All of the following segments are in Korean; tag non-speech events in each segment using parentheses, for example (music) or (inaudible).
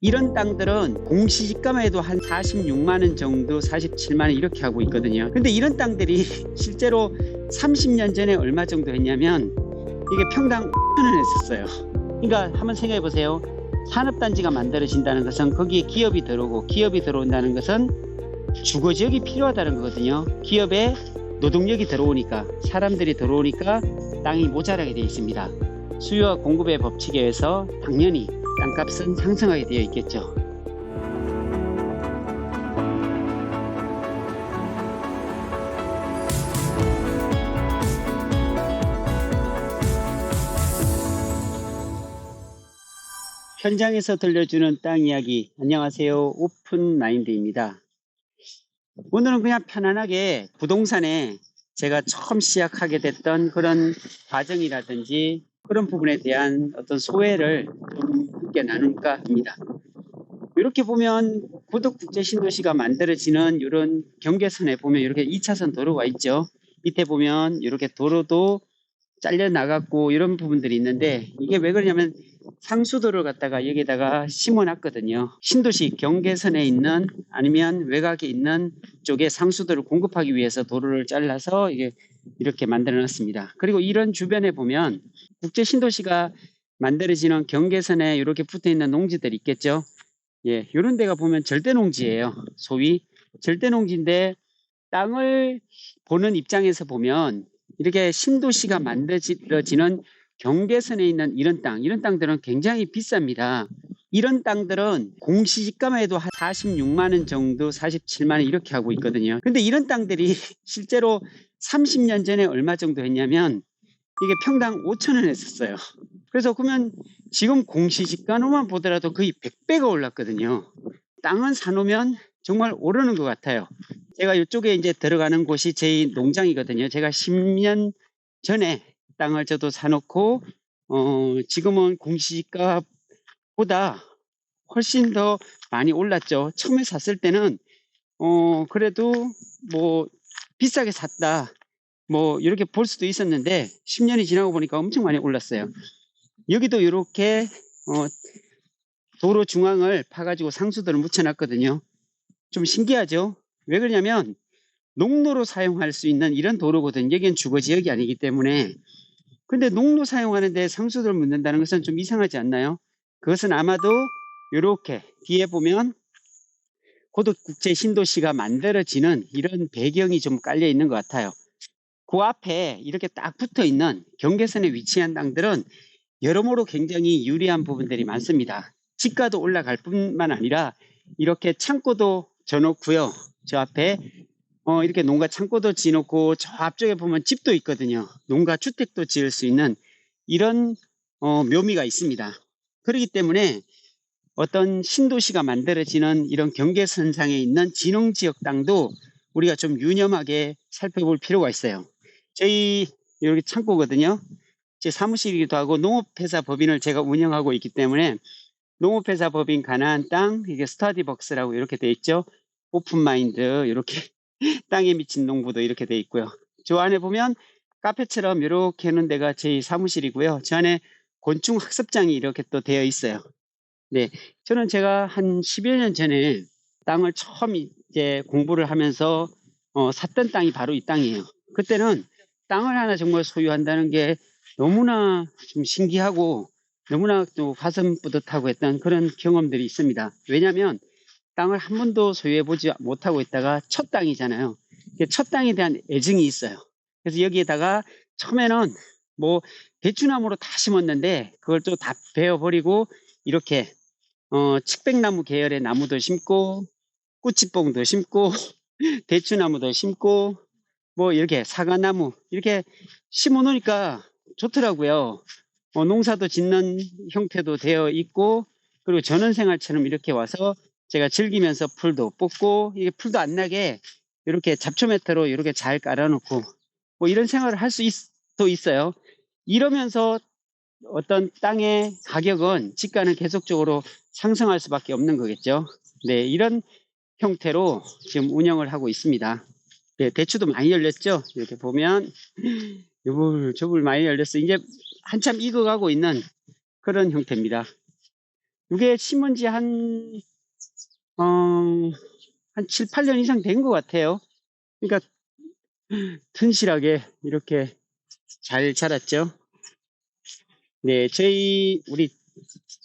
이런 땅들은 공시지가만 해도 한 46만 원 정도, 47만 원 이렇게 하고 있거든요. 근데 이런 땅들이 (laughs) 실제로 30년 전에 얼마 정도 했냐면 이게 평당 5천 원 했었어요. 그러니까 한번 생각해 보세요. 산업단지가 만들어진다는 것은 거기에 기업이 들어오고 기업이 들어온다는 것은 주거 지역이 필요하다는 거거든요. 기업에 노동력이 들어오니까 사람들이 들어오니까 땅이 모자라게 되어 있습니다. 수요와 공급의 법칙에 의해서 당연히 땅값은 상승하게 되어 있겠죠. 현장에서 들려주는 땅 이야기. 안녕하세요. 오픈 마인드입니다. 오늘은 그냥 편안하게 부동산에 제가 처음 시작하게 됐던 그런 과정이라든지 그런 부분에 대한 어떤 소회를 좀 함께 나눌까 합니다. 이렇게 보면 고덕 국제 신도시가 만들어지는 이런 경계선에 보면 이렇게 2차선 도로가 있죠. 밑에 보면 이렇게 도로도 잘려 나갔고 이런 부분들이 있는데 이게 왜 그러냐면 상수도를 갖다가 여기다가 심어 놨거든요. 신도시 경계선에 있는 아니면 외곽에 있는 쪽에 상수도를 공급하기 위해서 도로를 잘라서 이게 이렇게 만들어 놨습니다. 그리고 이런 주변에 보면 국제 신도시가 만들어지는 경계선에 이렇게 붙어 있는 농지들이 있겠죠. 예, 이런 데가 보면 절대 농지예요. 소위 절대 농지인데 땅을 보는 입장에서 보면 이렇게 신도시가 만들어지는 경계선에 있는 이런 땅, 이런 땅들은 굉장히 비쌉니다. 이런 땅들은 공시지가만 해도 한 46만 원 정도, 47만 원 이렇게 하고 있거든요. 근데 이런 땅들이 (laughs) 실제로 30년 전에 얼마 정도 했냐면 이게 평당 5천 원 했었어요. 그래서 그러면 지금 공시지가로만 보더라도 거의 100배가 올랐거든요. 땅은 사놓으면 정말 오르는 것 같아요. 제가 이쪽에 이제 들어가는 곳이 제 농장이거든요. 제가 10년 전에 땅을 저도 사놓고 어, 지금은 공시지가보다 훨씬 더 많이 올랐죠. 처음에 샀을 때는 어, 그래도 뭐 비싸게 샀다. 뭐 이렇게 볼 수도 있었는데 10년이 지나고 보니까 엄청 많이 올랐어요. 여기도 이렇게 어, 도로 중앙을 파가지고 상수도를 묻혀놨거든요. 좀 신기하죠? 왜 그러냐면 농로로 사용할 수 있는 이런 도로거든요. 여기는 주거지역이 아니기 때문에 근데 농로 사용하는데 상수도를 묻는다는 것은 좀 이상하지 않나요? 그것은 아마도 이렇게 뒤에 보면 고덕국제 신도시가 만들어지는 이런 배경이 좀 깔려 있는 것 같아요. 그 앞에 이렇게 딱 붙어 있는 경계선에 위치한 땅들은 여러모로 굉장히 유리한 부분들이 많습니다. 집가도 올라갈 뿐만 아니라 이렇게 창고도 져놓고요. 저 앞에 어, 이렇게 농가 창고도 지놓고 저 앞쪽에 보면 집도 있거든요. 농가 주택도 지을 수 있는 이런 어, 묘미가 있습니다. 그렇기 때문에 어떤 신도시가 만들어지는 이런 경계선상에 있는 진흥 지역 땅도 우리가 좀 유념하게 살펴볼 필요가 있어요. 저희 여기 창고거든요. 제 사무실이기도 하고 농업회사 법인을 제가 운영하고 있기 때문에 농업회사 법인 가나안 땅, 이게 스터디벅스라고 이렇게 돼 있죠. 오픈마인드 이렇게 (laughs) 땅에 미친 농부도 이렇게 돼 있고요. 저 안에 보면 카페처럼 이렇게 하는 데가 제 사무실이고요. 저 안에 곤충 학습장이 이렇게 또 되어 있어요. 네, 저는 제가 한 10여 년 전에 땅을 처음 이제 공부를 하면서 어, 샀던 땅이 바로 이 땅이에요. 그때는 땅을 하나 정말 소유한다는 게 너무나 좀 신기하고 너무나 또 가슴 뿌듯하고 했던 그런 경험들이 있습니다. 왜냐하면 땅을 한 번도 소유해보지 못하고 있다가 첫 땅이잖아요. 첫 땅에 대한 애증이 있어요. 그래서 여기에다가 처음에는 뭐 대추나무로 다 심었는데 그걸 또 다 베어버리고 이렇게 어, 칡백나무 계열의 나무도 심고 꾸치뽕도 심고 (laughs) 대추나무도 심고 뭐 이렇게 사과나무 이렇게 심어 놓으니까 좋더라고요. 어, 농사도 짓는 형태도 되어 있고 그리고 전원생활처럼 이렇게 와서 제가 즐기면서 풀도 뽑고 이게 풀도 안 나게 이렇게 잡초 매트로 이렇게 잘 깔아놓고 뭐 이런 생활을 할 수도 있어요. 이러면서 어떤 땅의 가격은 집가는 계속적으로 상승할 수밖에 없는 거겠죠. 네, 이런 형태로 지금 운영을 하고 있습니다. 네, 대추도 많이 열렸죠. 이렇게 보면 요불 저불 많이 열렸어. 이제 한참 익어가고 있는 그런 형태입니다. 이게 심은 지 한, 어, 한 7, 8년 이상 된 것 같아요. 그러니까, 튼실하게 이렇게 잘 자랐죠. 네, 저희, 우리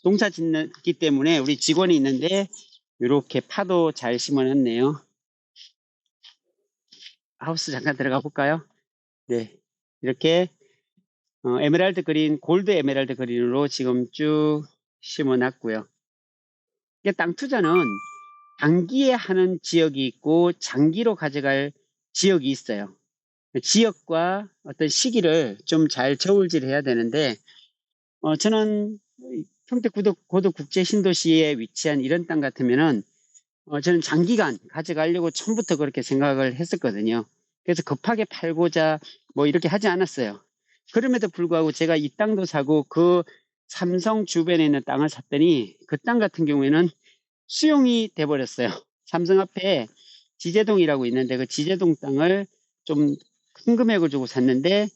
농사 짓기 때문에 우리 직원이 있는데, 이렇게 파도 잘 심어놨네요. 하우스 잠깐 들어가 볼까요? 네, 이렇게 어, 에메랄드 그린, 골드 에메랄드 그린으로 지금 쭉 심어 놨고요. 이게 땅 투자는 단기에 하는 지역이 있고 장기로 가져갈 지역이 있어요. 지역과 어떤 시기를 좀 잘 저울질 해야 되는데 어, 저는 평택 고덕, 고덕 국제 신도시에 위치한 이런 땅 같으면은 어, 저는 장기간 가져가려고 처음부터 그렇게 생각을 했었거든요. 그래서 급하게 팔고자 뭐 이렇게 하지 않았어요. 그럼에도 불구하고 제가 이 땅도 사고 그 삼성 주변에 있는 땅을 샀더니 그 땅 같은 경우에는 수용이 돼 버렸어요. (laughs) 삼성 앞에 지제동이라고 있는데 그 지제동 땅을 좀 큰 금액을 주고 샀는데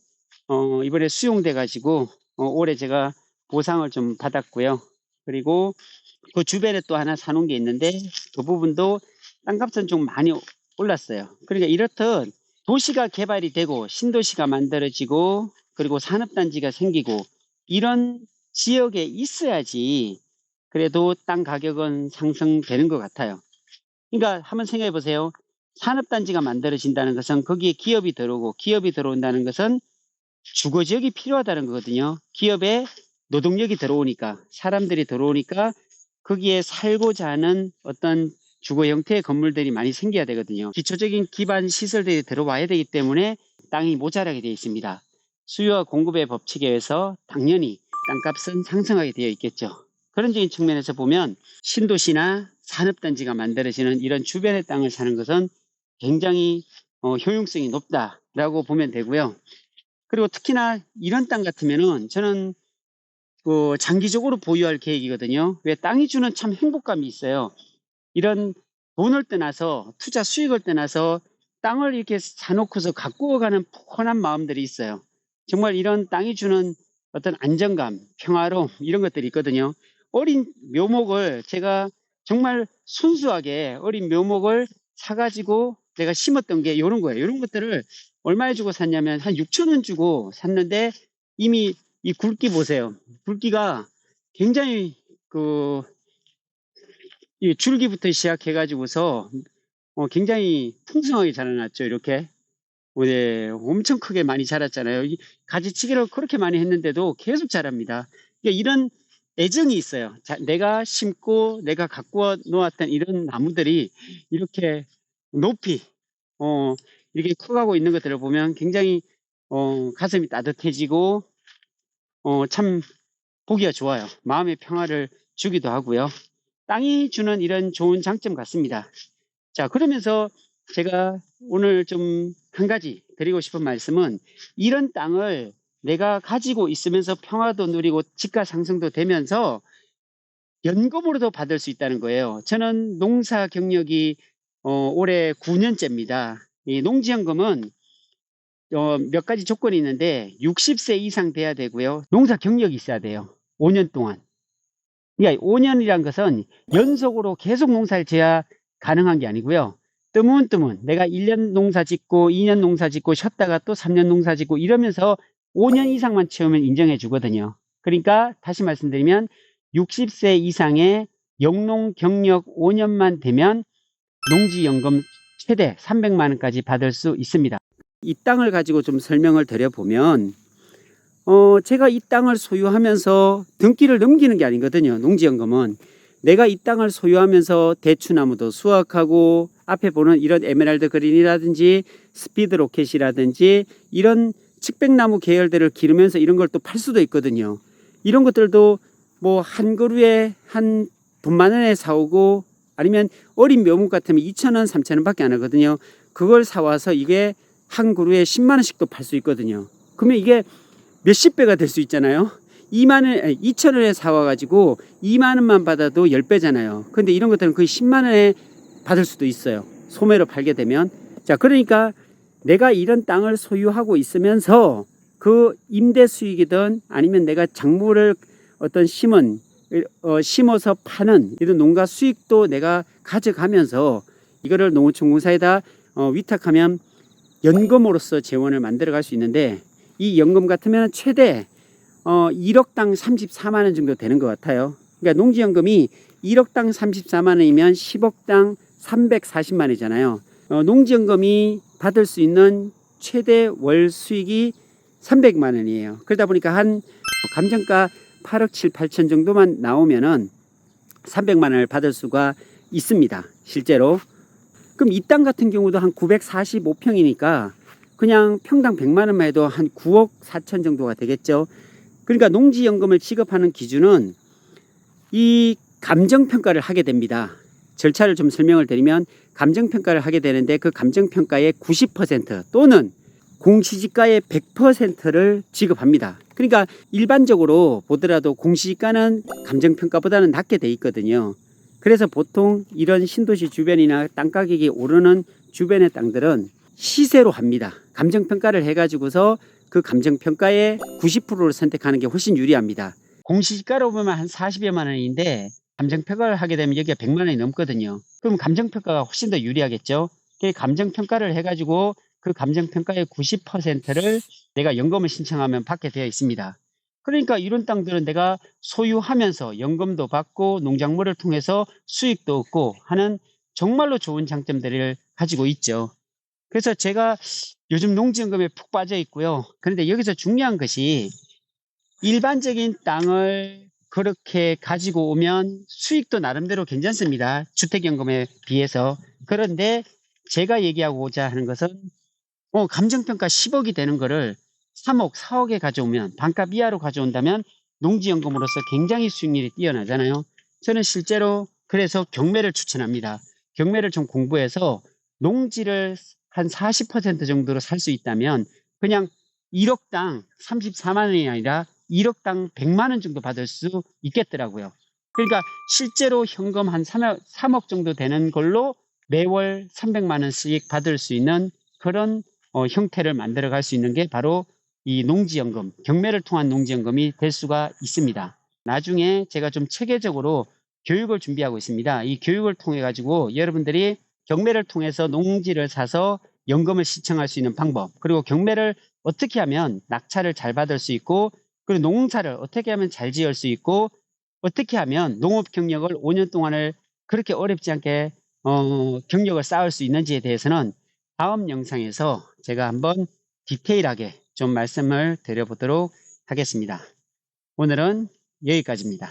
어, 이번에 수용돼 가지고 어, 올해 제가 보상을 좀 받았고요. 그리고 그 주변에 또 하나 사놓은 게 있는데 그 부분도 땅값은 좀 많이 올랐어요. 그러니까 이렇듯 도시가 개발이 되고 신도시가 만들어지고 그리고 산업단지가 생기고 이런 지역에 있어야지 그래도 땅 가격은 상승되는 것 같아요. 그러니까 한번 생각해 보세요. 산업단지가 만들어진다는 것은 거기에 기업이 들어오고 기업이 들어온다는 것은 주거지역이 필요하다는 거거든요. 기업에 노동력이 들어오니까 사람들이 들어오니까 거기에 살고자 하는 어떤 주거 형태의 건물들이 많이 생겨야 되거든요. 기초적인 기반 시설들이 들어와야 되기 때문에 땅이 모자라게 되어 있습니다. 수요와 공급의 법칙에 의해서 당연히 땅값은 상승하게 되어 있겠죠. 그런적인 측면에서 보면 신도시나 산업단지가 만들어지는 이런 주변의 땅을 사는 것은 굉장히 어, 효용성이 높다라고 보면 되고요. 그리고 특히나 이런 땅 같으면은 저는 그 장기적으로 보유할 계획이거든요. 왜 땅이 주는 참 행복감이 있어요. 이런 돈을 떠나서 투자 수익을 떠나서 땅을 이렇게 사놓고서 가꾸어 가는 푸근한 마음들이 있어요. 정말 이런 땅이 주는 어떤 안정감, 평화로움 이런 것들이 있거든요. 어린 묘목을 제가 정말 순수하게 어린 묘목을 사가지고 내가 심었던 게 이런 거예요. 이런 것들을 얼마에 주고 샀냐면 한 6천 원 주고 샀는데 이미 이 굵기 보세요. 굵기가 굉장히 그 이 줄기부터 시작해가지고서 어, 굉장히 풍성하게 자라났죠. 이렇게 네, 엄청 크게 많이 자랐잖아요. 이 가지치기를 그렇게 많이 했는데도 계속 자랍니다. 그러니까 이런 애정이 있어요. 자, 내가 심고 내가 가꾸어 놓았던 이런 나무들이 이렇게 높이 어, 이렇게 커가고 있는 것들을 보면 굉장히 어, 가슴이 따뜻해지고 어, 참 보기가 좋아요. 마음의 평화를 주기도 하고요. 땅이 주는 이런 좋은 장점 같습니다. 자, 그러면서 제가 오늘 좀 한 가지 드리고 싶은 말씀은 이런 땅을 내가 가지고 있으면서 평화도 누리고 집가 상승도 되면서 연금으로도 받을 수 있다는 거예요. 저는 농사 경력이 어, 올해 9년째입니다. 이 농지연금은 어, 몇 가지 조건이 있는데 60세 이상 돼야 되고요. 농사 경력이 있어야 돼요. 5년 동안. 그러니까 5년이란 것은 연속으로 계속 농사를 지어야 가능한 게 아니고요. 뜨문뜨문 내가 1년 농사 짓고 2년 농사 짓고 쉬었다가 또 3년 농사 짓고 이러면서 5년 이상만 채우면 인정해 주거든요. 그러니까 다시 말씀드리면 60세 이상의 영농 경력 5년만 되면 농지연금 최대 300만 원까지 받을 수 있습니다. 이 땅을 가지고 좀 설명을 드려보면 어, 제가 이 땅을 소유하면서 등기를 넘기는 게 아니거든요. 농지연금은 내가 이 땅을 소유하면서 대추나무도 수확하고 앞에 보는 이런 에메랄드 그린이라든지 스피드 로켓이라든지 이런 측백나무 계열들을 기르면서 이런 걸 또 팔 수도 있거든요. 이런 것들도 뭐 한 그루에 한 돈만 원에 사오고 아니면 어린 묘목 같으면 2,000원, 3,000원 밖에 안 하거든요. 그걸 사와서 이게 한 그루에 10만 원씩도 팔 수 있거든요. 그러면 이게 몇십 배가 될 수 있잖아요. 2만 원, 2천 원에 사와가지고 2만 원만 받아도 10배잖아요. 근데 이런 것들은 거의 10만 원에 받을 수도 있어요. 소매로 팔게 되면. 자, 그러니까 내가 이런 땅을 소유하고 있으면서 그 임대 수익이든 아니면 내가 작물을 어떤 심은 어, 심어서 파는 이런 농가 수익도 내가 가져가면서 이거를 농어촌공사에다 어, 위탁하면 연금으로서 재원을 만들어 갈 수 있는데 이 연금 같으면 최대 어, 1억당 34만 원 정도 되는 것 같아요. 그러니까 농지연금이 1억당 34만 원이면 10억당 340만 원이잖아요. 어, 농지연금이 받을 수 있는 최대 월 수익이 300만 원이에요. 그러다 보니까 한 감정가 8억 7, 8천 정도만 나오면은 300만 원을 받을 수가 있습니다. 실제로. 그럼 이 땅 같은 경우도 한 945평이니까 그냥 평당 100만 원만 해도 한 9억 4천 정도가 되겠죠. 그러니까 농지연금을 지급하는 기준은 이 감정평가를 하게 됩니다. 절차를 좀 설명을 드리면 감정평가를 하게 되는데 그 감정평가의 90% 또는 공시지가의 100%를 지급합니다. 그러니까 일반적으로 보더라도 공시지가는 감정평가보다는 낮게 돼 있거든요. 그래서 보통 이런 신도시 주변이나 땅 가격이 오르는 주변의 땅들은 시세로 합니다. 감정평가를 해가지고서 그 감정평가의 90%를 선택하는 게 훨씬 유리합니다. 공시지가로 보면 한 40여만 원인데 감정평가를 하게 되면 여기가 100만 원이 넘거든요. 그럼 감정평가가 훨씬 더 유리하겠죠. 그 감정평가를 해가지고 그 감정평가의 90%를 내가 연금을 신청하면 받게 되어 있습니다. 그러니까 이런 땅들은 내가 소유하면서 연금도 받고 농작물을 통해서 수익도 얻고 하는 정말로 좋은 장점들을 가지고 있죠. 그래서 제가 요즘 농지연금에 푹 빠져 있고요. 그런데 여기서 중요한 것이 일반적인 땅을 그렇게 가지고 오면 수익도 나름대로 괜찮습니다. 주택연금에 비해서. 그런데 제가 얘기하고자 하는 것은 어, 감정평가 10억이 되는 거를 3억, 4억에 가져오면 반값 이하로 가져온다면 농지연금으로서 굉장히 수익률이 뛰어나잖아요. 저는 실제로 그래서 경매를 추천합니다. 경매를 좀 공부해서 농지를 한 40% 정도로 살 수 있다면 그냥 1억당 34만 원이 아니라 1억당 100만 원 정도 받을 수 있겠더라고요. 그러니까 실제로 현금 한 3억, 3억 정도 되는 걸로 매월 300만 원씩 받을 수 있는 그런 어, 형태를 만들어 갈 수 있는 게 바로 이 농지연금, 경매를 통한 농지연금이 될 수가 있습니다. 나중에 제가 좀 체계적으로 교육을 준비하고 있습니다. 이 교육을 통해 가지고 여러분들이 경매를 통해서 농지를 사서 연금을 신청할 수 있는 방법, 그리고 경매를 어떻게 하면 낙찰을 잘 받을 수 있고, 그리고 농사를 어떻게 하면 잘 지을 수 있고, 어떻게 하면 농업 경력을 5년 동안을 그렇게 어렵지 않게 어, 경력을 쌓을 수 있는지에 대해서는 다음 영상에서 제가 한번 디테일하게 좀 말씀을 드려보도록 하겠습니다. 오늘은 여기까지입니다.